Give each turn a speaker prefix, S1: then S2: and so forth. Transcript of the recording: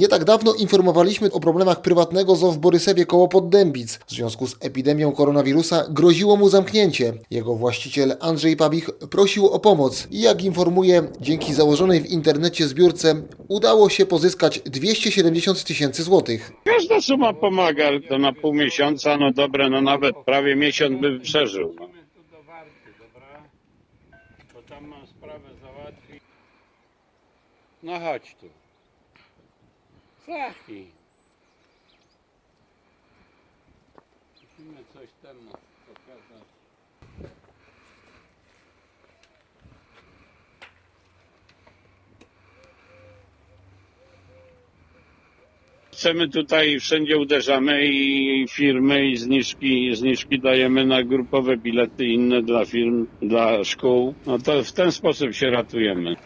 S1: Nie tak dawno informowaliśmy o problemach prywatnego zoo w Borysewie koło Poddębic. W związku z epidemią koronawirusa groziło mu zamknięcie. Jego właściciel Andrzej Pabich prosił o pomoc i jak informuje, dzięki założonej w internecie zbiórce udało się pozyskać 270 tysięcy złotych.
S2: Każda suma pomaga, ale to na pół miesiąca, no dobre, no nawet prawie miesiąc by przeżył. No.
S3: tu do warty, dobra? Bo tam mam sprawę załatwić. No chodź tu. Musimy coś temu pokazać.
S2: Chcemy tutaj, wszędzie uderzamy i firmy i zniżki, zniżki dajemy na grupowe bilety inne dla firm, dla szkół. No to w ten sposób się ratujemy.